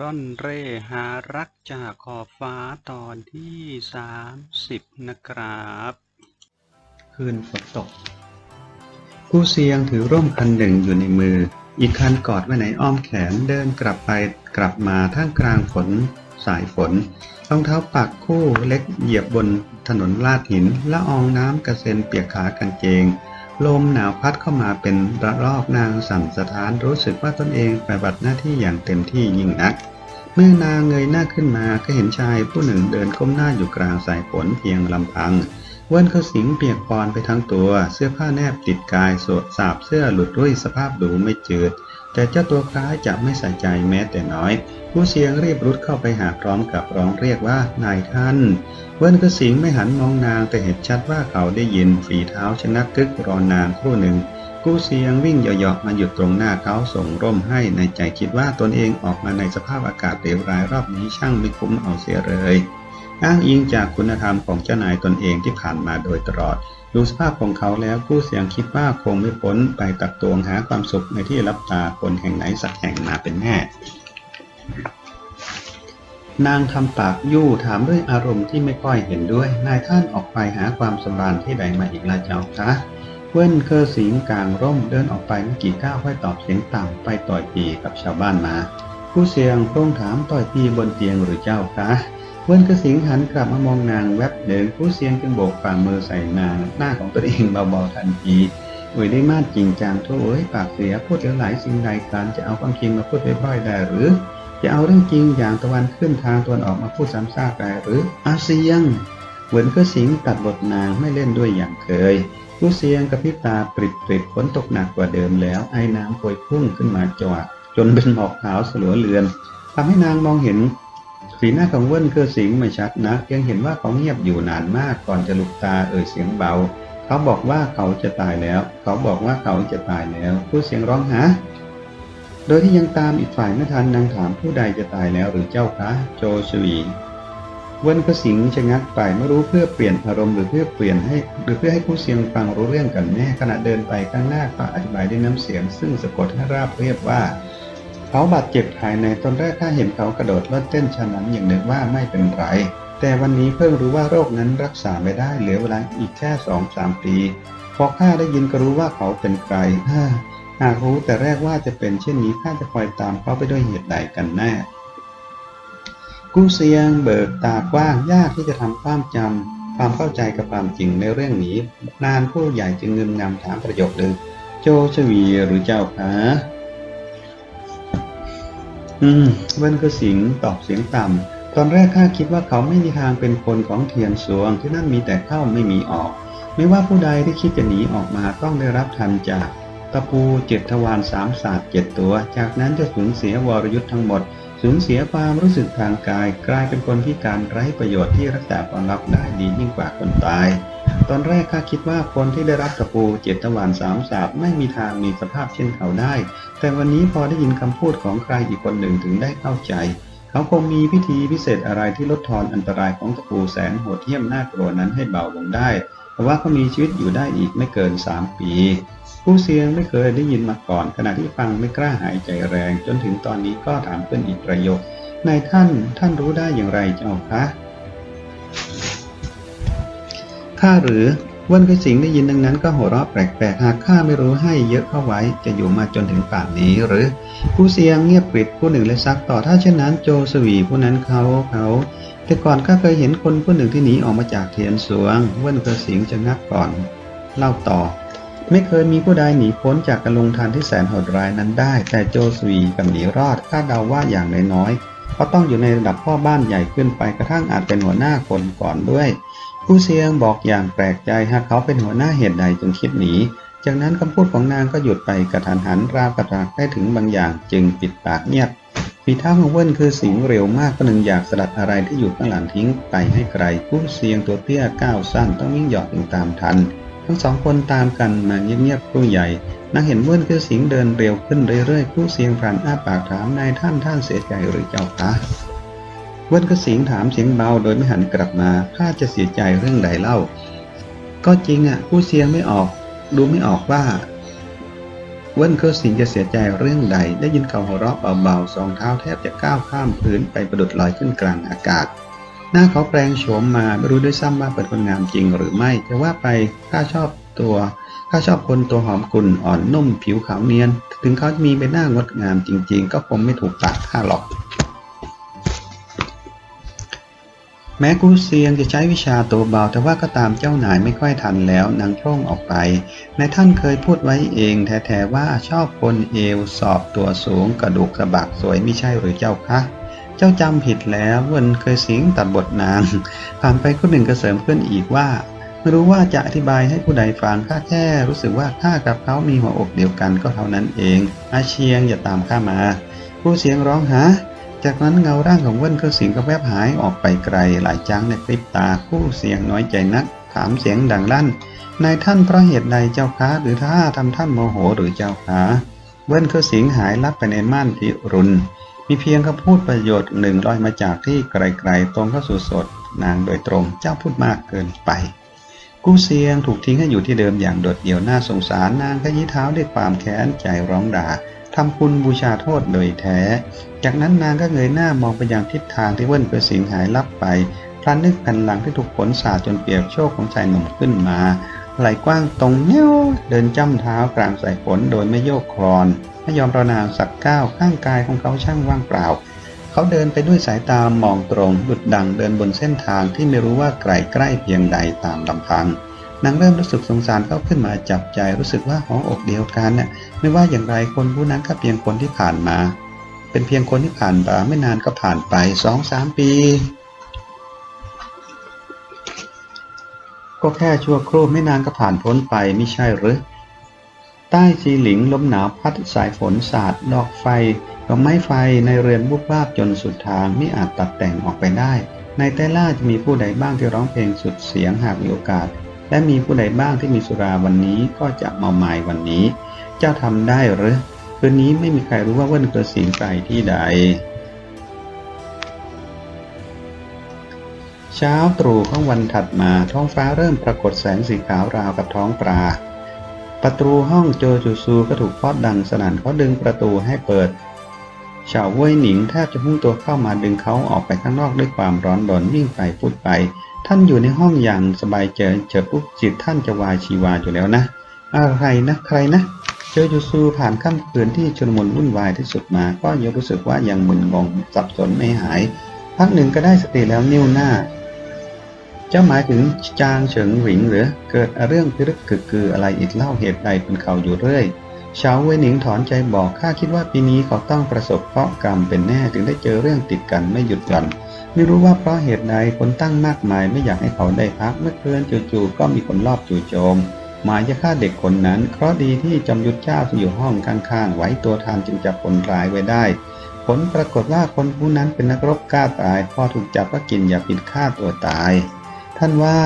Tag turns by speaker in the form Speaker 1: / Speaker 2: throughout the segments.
Speaker 1: ร่อนเร่หารักจากขอบฟ้าตอนที่สามสิบนะครับ
Speaker 2: คืนฝนตกผู้เสียงถือร่มคันหนึ่งอยู่ในมือ อีกคันกอดไว้ในอ้อมแขนเดินกลับไปกลับมาท่ามกลางฝนสายฝนรองเท้าปักคู่เล็กเหยียบบนถนนลาดหินละอองน้ำกระเซ็นเปียกขากางเกง ลมหนาวพัดเข้ามาเป็นระลอกนางสั่นสะท้านรู้สึกว่าตนเองปฏิบัติหน้าที่อย่างเต็มที่ยิ่งนัก เมื่อนางเงยหน้าขึ้นมาก็เห็นชายผู้หนึ่งเดินก้มหน้าอยู่กลางสายฝนเพียงลำพัง เว้นเขาสิงเปียกปอนไปทั้งตัว เสื้อผ้าแนบติดกายสวดสาบเสื้อหลุดรุ่ยสภาพดูไม่จืด แต่เจ้าตัวคล้ายจะไม่ใส่ใจแม้แต่น้อย ผู้เสียงรีบรุดเข้าไปหาพร้อมกับร้องเรียกว่านายท่าน เว้นก็สิงไม่หันมองนางแต่เห็นชัดว่าเขาได้ยินฝีเท้าชนะกกึกรอนานครู่หนึ่งกู้เสียงวิ่งเหยาะๆมาหยุดตรงหน้าเขาส่งร่มให้ในใจคิดว่าตนเองออกมาในสภาพอากาศเลวร้ายรอบนี้ช่างไม่คุ้มเอาเสียเลย อ้างอิงจากคุณธรรมของเจ้านายตนเองที่ผ่านมาโดยตลอด ดูสภาพของเขาแล้วกู้เสียงคิดว่าคงไม่พ้นไปตักตวงหาความสุขในที่รับตาคนแห่งไหนสักแห่งมาเป็นแน่นางทำปากยู่ถามด้วยอารมณ์ที่ไม่ค่อยเห็นด้วย นายท่านออกไปหาความสำราญที่ใดมาอีกละเจ้าคะเว้นเคอสิงกลางร่มเดินออกไปไม่กี่ก้าวค่อยตอบเสียงต่ำไปต่อยปีกับชาวบ้านมา ผู้เสียงโพร่งถามต่อยปีบนเตียงหรือเจ้าคะ เว้นเคอสิงหันกลับมามองนางแวบเดินผู้เสียงจึงโบกฝ่ามือใส่นางหน้าของตัวเองเบาๆทันทีโอ้ยได้มาดจริงจังโถ่เอ้ยปากเสียพูดเหลวหลสิ่งใดการจะเอาความจริงมาพูดบ่อยๆได้หรือ จะเอาเรื่องจริงอย่างตะวันขึ้นทางตะวันออกมาพูดซ้ำซากได้หรืออาเซียงเหวินก็สิงตัดบทนางไม่เล่นด้วยอย่างเคยผู้เสียงกับพิตาปริบปริบฝนตกหนักกว่าเดิมแล้วไอ้น้ำโพยพุ่งขึ้นมาจวดจนเป็นหมอกขาวสลัวเลือนทำให้นางมองเห็น สีหน้าของเวิ้นเคือสิงไม่ชัดนะเพียงเห็นว่าเขาเงียบอยู่นานมากก่อนจะลุกตาเอ่ยเสียงเบา เขาบอกว่าเขาจะตายแล้ว เขาบอกว่าเขาจะตายแล้วผู้เสียงร้องหาโดยที่ยังตามอีกฝ่ายไม่ทันนางถามผู้ใดจะตายแล้วหรือเจ้าคะโจชวีเว้นก็สิงชะงักไปไม่รู้เพื่อเปลี่ยนอารมณ์หรือเพื่อเปลี่ยนให้ หรือเพื่อให้ผู้เสียงฟังรู้เรื่องกันแน่ขณะเดินไปข้างหน้าก็อธิบายด้วยน้ำเสียง ซึ่งสะกดให้ราบเรียบว่า เขาบาดเจ็บภายในตอนแรกข้าเห็นเขากระโดดเล่นเต้นฉะนั้นอย่างนึกว่าไม่เป็นไร แต่วันนี้เพิ่งรู้ว่าโรคนั้นรักษาไม่ได้เหลือเวลาอีกแค่สองสามปี พอข้าได้ยินก็รู้ว่าเขาเป็นใคราหากรู้แต่แรกว่าจะเป็นเช่นนี้ข้าจะคอยตามเขาไปด้วยเหตุใดกันแน่กู้เซียงเบิกตากว้างยากที่จะทำความจำความเข้าใจกับความจริงในเรื่องนี้ นานผู้ใหญ่จึงเงึมงำถามประโยคหนึ่งโจชวีหรือเจ้าคะ อืมเว้นก็สิงตอบเสียงต่ำ ตอนแรกข้าคิดว่าเขาไม่มีทางเป็นคนของเทียนสวงที่นั่นมีแต่เข้าไม่มีออก ไม่ว่าผู้ใดที่คิดจะหนีออกมาต้องได้รับทันจากตะปูเจ็ดทวารสามศาสตร์เจ็ดตัว จากนั้นจะสูญเสียวรยุทธ์ทั้งหมด สูญเสียความรู้สึกทางกาย กลายเป็นคนพิการไร้ประโยชน์ที่รักษาความลับได้ดียิ่งกว่าคนตาย ตอนแรกข้าคิดว่าคนที่ได้รับตะปูเจ็ดทวารสามศาสตร์ไม่มีทางมีสภาพเช่นเขาได้ แต่วันนี้พอได้ยินคำพูดของใครอีกคนหนึ่งถึงได้เข้าใจ เขาคงมีพิธีพิเศษอะไรที่ลดทอนอันตรายของตะปูแสนโหดเหี้ยมน่ากลัวนั้นให้เบาลงได้แต่ว่าเขามีชีวิตอยู่ได้อีกไม่เกินสามปี ผู้เสียงไม่เคยได้ยินมาก่อน ขณะที่ฟังไม่กล้าหายใจแรง จนถึงตอนนี้ก็ถามเพื่อนอีกประโยค นายท่านท่านรู้ได้อย่างไรเจ้าคะ ข้าหรือเวันกสิงได้ยินดังนั้นก็หัวเราะแปลกๆ หากข้าไม่รู้ให้เยอะเข้าไว้จะอยู่มาจนถึงป่านนี้หรือผู้เสียงเงียบกริบผู้หนึ่งเลยซักต่อถ้าเช่นนั้นโจสวีผู้นั้นเขาเขาแต่ก่อนข้าเคยเห็นคนผู้หนึ่งที่หนีออกมาจากเทียนสวง เว้นกระสิงจะงักก่อน เล่าต่อ ไม่เคยมีผู้ใดหนีพ้นจากการลงทานที่แสนโหดร้ายนั้นได้ แต่โจสวีกับหนีรอดคาเดาว่าอย่างน้อยๆเขาต้องอยู่ในระดับพ่อบ้านใหญ่ขึ้นไปกระทั่งอาจเป็นหัวหน้าคนก่อนด้วย ผู้เสียงบอกอย่างแปลกใจหากเขาเป็นหัวหน้าเหตุใดจึงคิดหนี จากนั้นคำพูดของนางก็หยุดไปกระทันหันราวกระตากได้ถึงบางอย่างจึงปิดปากเงียบฝีเท้าของเว้นคือสิงเร็วมากก็หนึ่งอยากสลัดอะไรที่อยู่ข้างหลังทิ้งไปให้ไกลผู้เสียงตัวเตี้ยก้าวสั้นต้องวิ่งหยอกถึงตามทัน ทั้งสองคนตามกันมาเงียบๆผู้ใหญ่นางเห็นเว้นคือสิงเดินเร็วขึ้นเรื่อยๆผู้เสียงพลันอ้าปากถามนายท่านท่านเสียใจหรือเจ้าคะ เว้นก็เสียงถามเสียงเบาโดยไม่หันกลับมาข้าจะเสียใจเรื่องใดเล่า ก็จริงอะผู้เสียงไม่ออก ดูไม่ออกว่า เว้นเคอร์สิงจะเสียใจเรื่องใด ได้ยินเขาหัวเราะเบาๆสองเท้าแทบจะก้าวข้ามพื้นไปประดุดลอยขึ้นกลางอากาศ หน้าเขาแปลงโฉมมาไม่รู้ด้วยซ้ำว่าเป็นคนงามจริงหรือไม่แต่ว่าไปข้าชอบตัวข้าชอบคนตัวหอมกลุ่นอ่อนนุ่มผิวขาวเนียน ถึงเขาจะมีใบหน้างดงามจริง ๆ ก็คงไม่ถูกปากข้าหรอก แม้กูเซียงจะใช้วิชาตัวเบา แต่ว่าก็ตามเจ้านายไม่ค่อยทันแล้วนางโพร่งออกไปนายท่านเคยพูดไว้เองแท้ๆว่าชอบคนเอวสอบตัวสูงกระดูกกระบักสวยไม่ใช่หรือเจ้าคะเจ้าจำผิดแล้วเวนเคยสิงตัดบทนาง ผ่านไปคนหนึ่งก็เสริมขึ้นอีกว่าไม่รู้ว่าจะอธิบายให้ผู้ใดฟังข้าแค่รู้สึกว่าข้ากับเขามีหัวอกเดียวกันก็เท่านั้นเองอาเชียงอย่าตามข้ามา ผู้เสียงร้องหา จากนั้นเงาร่างของเวิ้นเครือสิงก็แวบหายออกไปไกลหลายจังในพริบตาผู้เสียงน้อยใจนัก ถามเสียงดังลั่นนายท่านเพราะเหตุใดเจ้าคะหรือถ้าทำท่านโมโหหรือเจ้าคะเวิ้นเครือสิงหายลับไปในม่านพิรุณมีเพียงคำพูดประโยชน์หนึ่งลอยมาจากที่ไกลๆตรงเข้าสู่สด นางโดยตรงเจ้าพูดมากเกินไป กู้เซียงถูกทิ้งให้อยู่ที่เดิมอย่างโดดเดี่ยวน่าสงสารนางก็ยี้เท้าด้วยความแค้นใจร้องด่า ทำคุณบูชาโทษโดยแท้ จากนั้นนางก็เงยหน้ามองไปยังทิศทางที่เว้นเพื่อสิงหายลับไปพลันนึกแผ่นหลังที่ถูกฝนสาดจนเปียกโชกของชายหนุ่มขึ้นมาไหลกว้างตรงเนี้ยวเดินจ้ำเท้ากลางสายฝนโดยไม่โยกคลอน ไม่ยอมประนามสักก้าวข้างกายของเขาช่างว่างเปล่า เขาเดินไปด้วยสายตามองตรงดุดดังเดินบนเส้นทางที่ไม่รู้ว่าไกลใกล้เพียงใดตามลำพัง นางเริ่มรู้สึกสงสารเขาขึ้นมาจับใจรู้สึกว่าหัวอกเดียวกันน่ะไม่ว่าอย่างไรคนผู้นั้นก็เพียงคนที่ผ่านมา เป็นเพียงคนที่ผ่านมาไม่นานก็ผ่านไปสองสามปี ก็แค่ชั่วครู่ไม่นานก็ผ่านพ้นไปไม่ใช่หรือใต้ซีหลิงลมหนาวพัดสายฝนสาดดอกไฟดอกไม้ไฟในเรือนบุบวาบจนสุดทางไม่อาจตัดแต่งออกไปได้ ในแต่ล่าจะมีผู้ใดบ้างที่ร้องเพลงสุดเสียงหากมีโอกาส และมีผู้ใดบ้างที่มีสุราวันนี้ก็จะเมาหมายวันนี้ เจ้าทำได้หรือคืนนี้ไม่มีใครรู้ว่าเว่นเกิดสิงไปที่ใด เช้าตรู่ของวันถัดมาท้องฟ้าเริ่มปรากฏแสงสีขาวราวกับท้องปลา ประตูห้องโจจูซูก็ถูกเคาะดังสนั่นเขาดึงประตูให้เปิดเฉาเว่ยหนิงแทบจะพุ่งตัวเข้ามาดึงเขาออกไปข้างนอกด้วยความร้อนรนวิ่งไปพูดไป ท่านอยู่ในห้องอย่างสบายใจเฉิบปุ๊บจิตท่านจะวายชีวาอยู่แล้วนะ อะไรนะใครนะโจจูซูผ่านค่ำคืนที่ชนมุนวุ่นวายที่สุดมา ก็ยังรู้สึกว่ายังมึนงงสับสนไม่หาย พักหนึ่งก็ได้สติแล้วนิ้วหน้า เจ้าหมายถึงจางเฉิงหวิงหรือเกิดเรื่องพิรึกกึกกืออะไรอีกเล่าเหตุใดเป็นเขาอยู่เรื่อย เฉาเว่ยหนิงถอนใจบอกข้าคิดว่าปีนี้เขาต้องประสบเคราะห์กรรมเป็นแน่ถึงได้เจอเรื่องติดกันไม่หยุดหย่อนไม่รู้ว่าเพราะเหตุใดคนตั้งมากมายไม่อยากให้เขาได้พักเมื่อเคลื่อนจู่ๆก็มีคนลอบจู่โจมหมายจะฆ่าเด็กคนนั้นเคราะดีที่จอมยุทธเจ้าที่อยู่ห้องข้างๆไว้ตัวทันจึงจับคนร้ายไว้ได้ ผลปรากฏว่าคนผู้นั้นเป็นนักรบกล้าตาย พอถูกจับก็กินยาพิษฆ่าตัวตาย ท่านว่า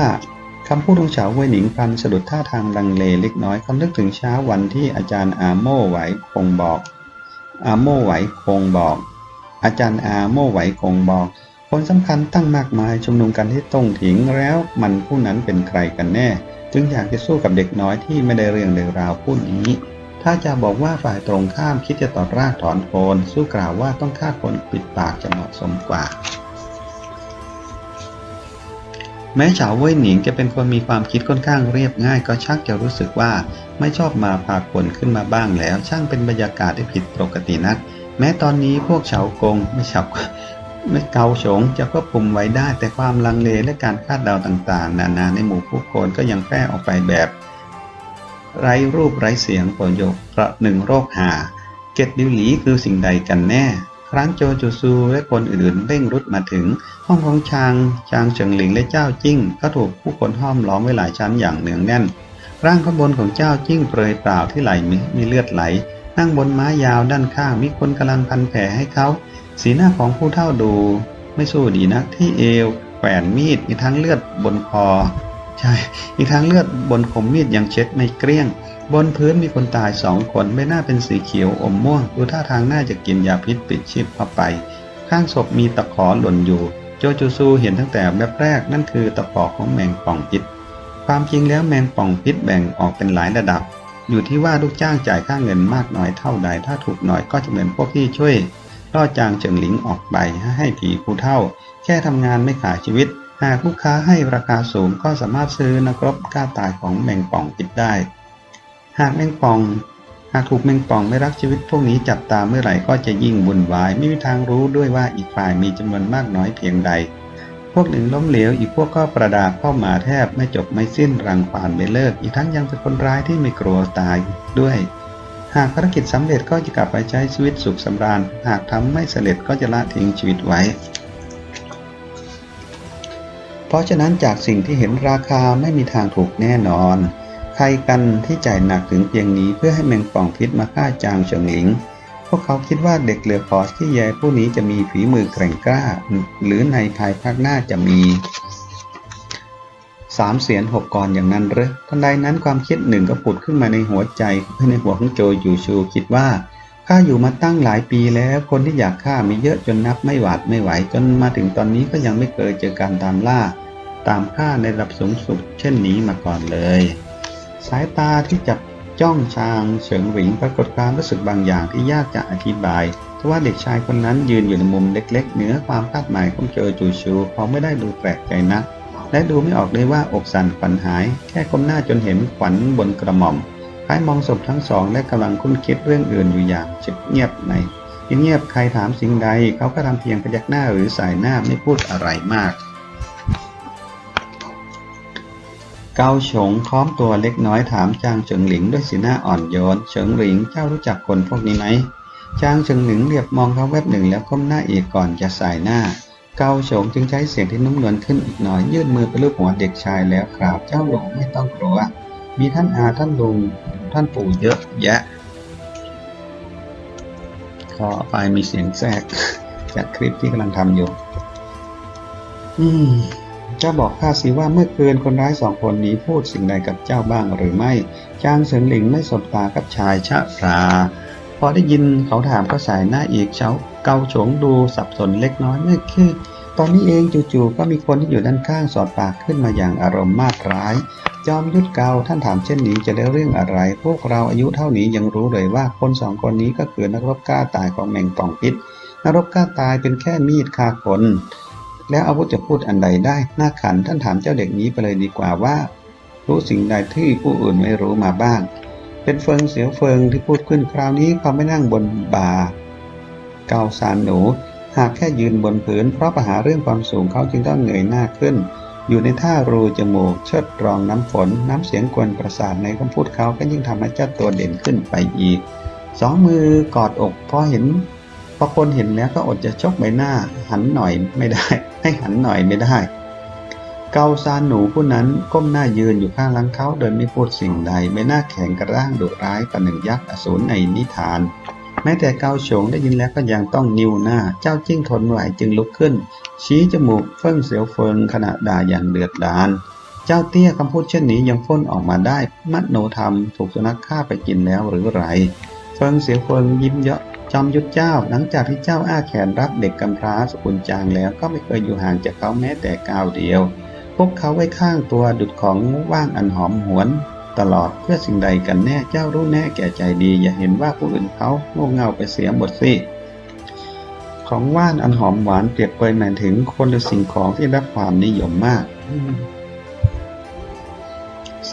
Speaker 2: คำพูดของเฉาเว่ยหนิงพันสะดุดท่าทางลังเลเล็กน้อยคำนึกถึงเช้าวันที่อาจารย์อาโม่ไหวคงบอก อาโม่ไหวคงบอก อาจารย์อาโม่ไหวคงบอก คนสำคัญตั้งมากมายชุมนุมกันที่ต้งถิงแล้วมันผู้นั้นเป็นใครกันแน่ จึงอยากจะสู้กับเด็กน้อยที่ไม่ได้เรื่องเลยราวพูดนี้ ถ้าจะบอกว่าฝ่ายตรงข้ามคิดจะตอดรากถอนโคนสู้กล่าวว่าต้องฆ่าคนปิดปากจะเหมาะสมกว่า แม้เฉาเว่ยหนิงจะเป็นคนมีความคิดค่อนข้างเรียบง่าย ก็ชักจะรู้สึกว่าไม่ชอบมาพากลขึ้นมาบ้างแล้ว ช่างเป็นบรรยากาศที่ผิดปกตินัก แม้ตอนนี้พวกเฉากงไม่เฉาไม่เกาฉงจะควบคุมไว้ได้ แต่ความลังเลและการคาดเดาต่างๆ นานาในหมู่ผู้คนก็ยังแพร่ออกไปแบบ ไร้รูปไร้เสียงประโยคประหนึ่งโรคหา เกตดิวหลีคือสิ่งใดกันแน่ ครั้นโจจูซูและคนอื่นๆเร่งรุดมาถึง ห้องของชางชางเฉิงหลิงและเจ้าจิ้ง ก็ถูกผู้คนห้อมล้อมไว้หลายชั้นอย่างเนืองแน่น ร่างข้างบนของเจ้าจิ้งเปรยเปล่าที่ไหลมีมีเลือดไหล นั่งบนม้ายาวด้านข้างมีคนกำลังพันแผลให้เขา สีหน้าของผู้เฒ่าดู ไม่สู้ดีนักที่เอวแขวนมีดมีทั้งเลือดบนคอใช่อีกทั้งเลือดบนคมมีดยังเช็ดไม่เกลี้ยง บนพื้นมีคนตายสองคนใบหน้าเป็นสีเขียวอมม่วงดูท่าทางน่าจะกินยาพิษปิดชีพเข้าไป ข้างศพมีตะขอหล่นอยู่ โจจูซูเห็นตั้งแต่แบบแรกนั่นคือตะปอกของแมงป่องพิษ ความจริงแล้วแมงป่องพิษแบ่งออกเป็นหลายระดับ อยู่ที่ว่าลูกจ้างจ่ายค่าเงินมากน้อยเท่าใด ถ้าถูกหน่อยก็จะเหมือนพวกที่ช่วยล่อจางเฉิงหลิงออกไปให้ผีผู้เท่า แค่ทำงานไม่ขายชีวิต หากลูกค้าให้ราคาสูงก็สามารถซื้อนักรบกล้าตายของแมงป่องปิดได้ หากแมงป่อง หากถูกแมงป่องไม่รักชีวิตพวกนี้จับตาเมื่อไหร่ก็จะยิ่งวุ่นวาย ไม่มีทางรู้ด้วยว่าอีกฝ่ายมีจำนวนมากน้อยเพียงใด พวกหนึ่งล้มเหลวอีกพวกก็ประดาเข้ามาแทบไม่จบไม่สิ้นรังควานไม่เลิก อีกทั้งยังเป็นคนร้ายที่ไม่กลัวตายด้วย หากภารกิจสำเร็จก็จะกลับไปใช้ชีวิตสุขสำราญ หากทำไม่สำเร็จก็จะละทิ้งชีวิตไว้เพราะฉะนั้นจากสิ่งที่เห็นราคาไม่มีทางถูกแน่นอน ใครกันที่จ่ายหนักถึงเพียงนี้เพื่อให้แมงป่องพิษมาฆ่าจางเฉิงหลิง พวกเขาคิดว่าเด็กเหลือขอที่แย่ผู้นี้จะมีฝีมือแกร่งกล้า หรือในภายภาคหน้าจะมีสามเสียนหกกรอย่างนั้นหรือทันใดนั้นความคิดหนึ่งก็ผุดขึ้นมาในหัวใจในหัวของโจยูชูคิดว่าข้าอยู่มาตั้งหลายปีแล้วคนที่อยากฆ่ามีเยอะจนนับไม่หวาดไม่ไหว จนมาถึงตอนนี้ก็ยังไม่เคยเจอการตามล่า ตามฆ่าในระดับสูงสุดเช่นนี้มาก่อนเลย สายตาที่จับจ้องชางเฉิงหวิงปรากฏความรู้สึกบางอย่างที่ยากจะอธิบายทว่าเด็กชายคนนั้นยืนอยู่ในมุมเล็ก ๆ เหนือความคาดหมายของโจจูชูเขาไม่ได้ดูแปลกใจนัก และดูไม่ออกเลยว่าอกสั่นขวัญหาย แค่ก้มหน้าจนเห็นขวัญบนกระหม่อมคล้ายมองศพทั้งสองและกำลังคุ้นคิดเรื่องอื่นอยู่อย่างเงียบในเงียบใครถามสิ่งใดเขาก็ทำเพียงพยักหน้าหรือสายหน้าไม่พูดอะไรมาก เกาฉงค้อมตัวเล็กน้อยถามจางเฉิงหลิงด้วยสีหน้าอ่อนโยน เฉิงหลิงเจ้ารู้จักคนพวกนี้ไหมจางเฉิงหลิงเรียบมองเขาแวบหนึ่งแล้วก้มหน้าอีกก่อนจะสายหน้า เกาฉงจึงใช้เสียงที่นุ่มนวลขึ้นอีกหน่อยยื่นมือไปลูบหัวเด็กชายแล้วกราบเจ้าหลงไม่ต้องกลัว มีท่านอาท่านลุงท่านปู่เยอะแยะ ขอไปมีเสียงแทรกจากคลิปที่กำลังทำอยู่ อืม จ้าบอกข้าสิว่าเมื่อคืนคนร้ายสองคนนี้พูดสิ่งใดกับเจ้าบ้างหรือไม่ จางเฉิงหลิงไม่สบตากับชายชะพราพอได้ยินเขาถามก็สายหน้าอีกเช้าเกาฉงดูสับสนเล็กน้อยนี่คือตอนนี้เองจู่ๆก็มีคนที่อยู่ด้านข้างสอดปากขึ้นมาอย่างอารมณ์มาดร้าย จอมยุทธเกาท่านถามเช่นนี้จะได้เรื่องอะไร พวกเราอายุเท่านี้ยังรู้เลยว่าคนสองคนนี้ก็คือนักรบกล้าตายของแมงป่องพิษนักรบกล้าตายเป็นแค่มีดฆ่าคน แล้วอาวุธจะพูดอันใดได้หน้าขันท่านถามเจ้าเด็กนี้ไปเลยดีกว่าว่า รู้สิ่งใดที่ผู้อื่นไม่รู้มาบ้าง เป็นเฟิงเสียวเฟิงที่พูดขึ้นคราวนี้เขาไม่นั่งบนบ่าเกาสารหนู หากแค่ยืนบนพื้นเพราะปัญหาเรื่องความสูงเขาจึงต้องเงยหน้าขึ้น อยู่ในท่ารูจมูกเชิดรองน้ำฝน น้ำเสียงกวนประสาทในคำพูดเขาก็ยิ่งทำให้เจ้าตัวเด่นขึ้นไปอีกสองมือกอดอกพอเห็น พอคนเห็นแล้วก็อดจะชกใบหน้า หันหน่อยไม่ได้ ให้หันหน่อยไม่ได้ เกาซานหนูผู้นั้นก้มหน้ายืนอยู่ข้างหลังเขาโดยไม่พูดสิ่งใดใบหน้าแข็งกระร่างดุร้ายประหนึ่งยักษ์อสูรในนิทานแม้แต่เกาฉงได้ยินแล้วก็ยังต้องนิ้วหน้า เจ้าจิ้งทนไหวจึงลุกขึ้น ชี้จมูกเฟิ่งเสียวเฟิงขณะด่าอย่างเดือดดาล เจ้าเตี้ยคำพูดเช่นนี้ยังพ่นออกมาได้ มัดโนธรรม ถูกสุนัขฆ่าไปกินแล้วหรือไร เฟิงเสียวเฟิงยิ้มเยาะ จอมยุทธเจ้าหลังจากที่เจ้าอ้าแขนรับเด็กกำพร้าสกุลจางแล้วก็ไม่เคยอยู่ห่างจากเขาแม้แต่ก้าวเดียว พวกเขาไว้ข้างตัวดุดของว่างอันหอมหวน ตลอดเพื่อสิ่งใดกันแน่เจ้ารู้แน่แก่ใจดี อย่าเห็นว่าผู้อื่นเขาโง่เง่าไปเสียหมดสิของว่านอันหอมหวานเปรียบเปรยหมายถึงคนหรือสิ่งของที่รับความนิยมมาก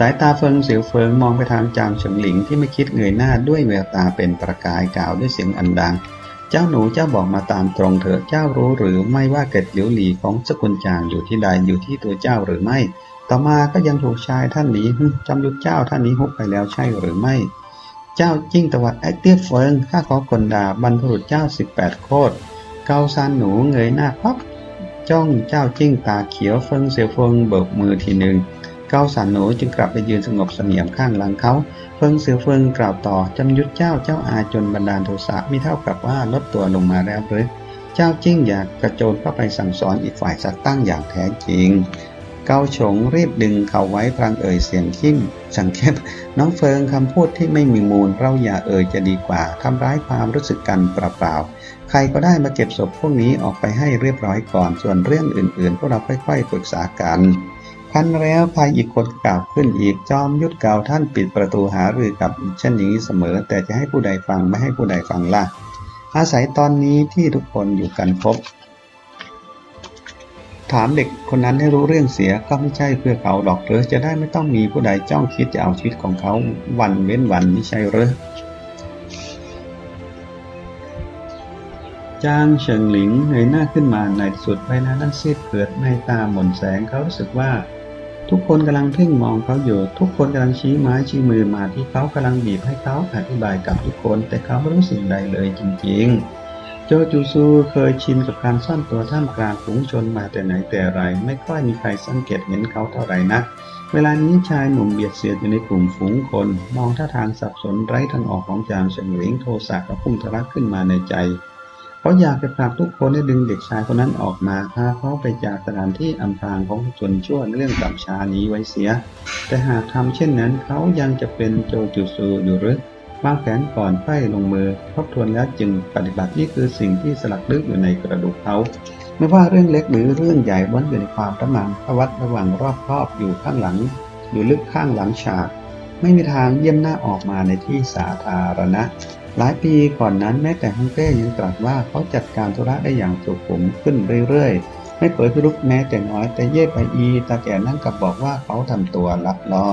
Speaker 2: ายตาเฟิงเสียวเฟิงมองไปทางจางเฉิงหลิงที่ไม่คิดเงยหน้าด้วยแววตาเป็นประกายกล่าวด้วยเสียงอันดัง เจ้าหนูเจ้าบอกมาตามตรงเถอะเจ้ารู้หรือไม่ว่าเกร็ดหลิวหลีของสกุลจางอยู่ที่ใดอยู่ที่ตัวเจ้าหรือไม่ ต่อมาก็ยังถูกชายท่านนี้จำยุทธเจ้าท่านนี้ฮุบไปแล้วใช่หรือไม่ เจ้าจิ้งตวัดไอเตี้ยเฟิงข้าขอกลดาบรรพบุรุษเจ้าสิบแปดโคตรเกาซานหนูเงยหน้าปั๊บจ้องเจ้าจิ้งตาเขียวเฟิงเสียวเฟิงเบิกมือทีหนึ่ง เกาสันหนูจึงกลับไปยืนสงบเสงี่ยมข้างหลังเขา เฟิงเสือเฟิงกล่าวต่อจำยุทธเจ้าเจ้าอาจนบันดาลโทสะไม่เท่ากับว่าลดตัวลงมาแล้วหรือเจ้าจิ้งอยากกระโจนเข้าไปสั่งสอนอีกฝ่ายสัตตั้งอย่างแท้จริง เกาฉงรีบดึงเขาไว้พลางเอ่ยเสียงขิ้มสังเกตน้องเฟิงคำพูดที่ไม่มีมูลเราอย่าเอ่ยจะดีกว่าทำร้ายความรู้สึกกันเปล่าๆใครก็ได้มาเก็บศพพวกนี้ออกไปให้เรียบร้อยก่อนส่วนเรื่องอื่นๆ พวกเราค่อย ๆ ปรึกษากัน คันแล้วภายอีกคนกล่าวขึ้นอีกจอมยุทธเก่าท่านปิดประตูหารือกับเช่นนี้เสมอ แต่จะให้ผู้ใดฟังไม่ให้ผู้ใดฟังล่ะ อาศัยตอนนี้ที่ทุกคนอยู่กันครบถามเด็กคนนั้นให้รู้เรื่องเสียก็ไม่ใช่เพื่อเขาหรอกหรือจะได้ไม่ต้องมีผู้ใดจ้องคิดจะเอาชีวิตของเขาวันเว้นวันไม่ใช่หรือจางเฉิงหลิงเงยหน้าขึ้นมาในสุดใบหน้านั้นซีดเผือดในตาหม่นแสงเขารู้สึกว่า ทุกคนกำลังเพ่งมองเขาอยู่ ทุกคนกำลังชี้ไม้ชี้มือมาที่เขากำลังบีบให้เขาอธิบายกับทุกคน แต่เขาไม่รู้สิ่งใดเลยจริงๆ โจจูซูเคยชินกับการซ่อนตัวท่ามกลางฝูงชนมาแต่ไหนแต่ไร ไม่ค่อยมีใครสังเกตเห็นเขาเท่าไหร่นัก เวลานี้ชายหนุ่มเบียดเสียดอยู่ในกลุ่มฝูงคน มองท่าทางสับสนไร้ทางออกของจางเฉิงหลิงโทสะกับพุ่งทะลักขึ้นมาในใจ เขาอยากจะผลักทุกคนให้ดึงเด็กชายคนนั้นออกมาพาเขาไปจากสถานที่อำพรางของชนชั่วเรื่องกับชานี้ไว้เสีย แต่หากทำเช่นนั้นเขายังจะเป็นโจจูซูอยู่หรือวางแผนก่อนไฟลงมือทบทวนแล้วจึงปฏิบัตินี่คือสิ่งที่สลักลึกอยู่ในกระดูกเขาไม่ว่าเรื่องเล็กหรือเรื่องใหญ่ล้วนอยู่ในความระมังระวัดระวังรอบครอบอยู่ข้างหลัง อยู่ลึกข้างหลังฉาก ไม่มีทางเยี่ยมหน้าออกมาในที่สาธารณะ หลายปีก่อนนั้นแม้แต่ฮ่องเต้ยังตรัสว่าเขาจัดการธุระได้อย่างสุขุมขึ้นเรื่อยๆ ไม่เผยพิรุษแม้แต่น้อยแต่เย่ไปอีตาแก่นั่นกลับบอกว่าเขาทำตัวลับล่อ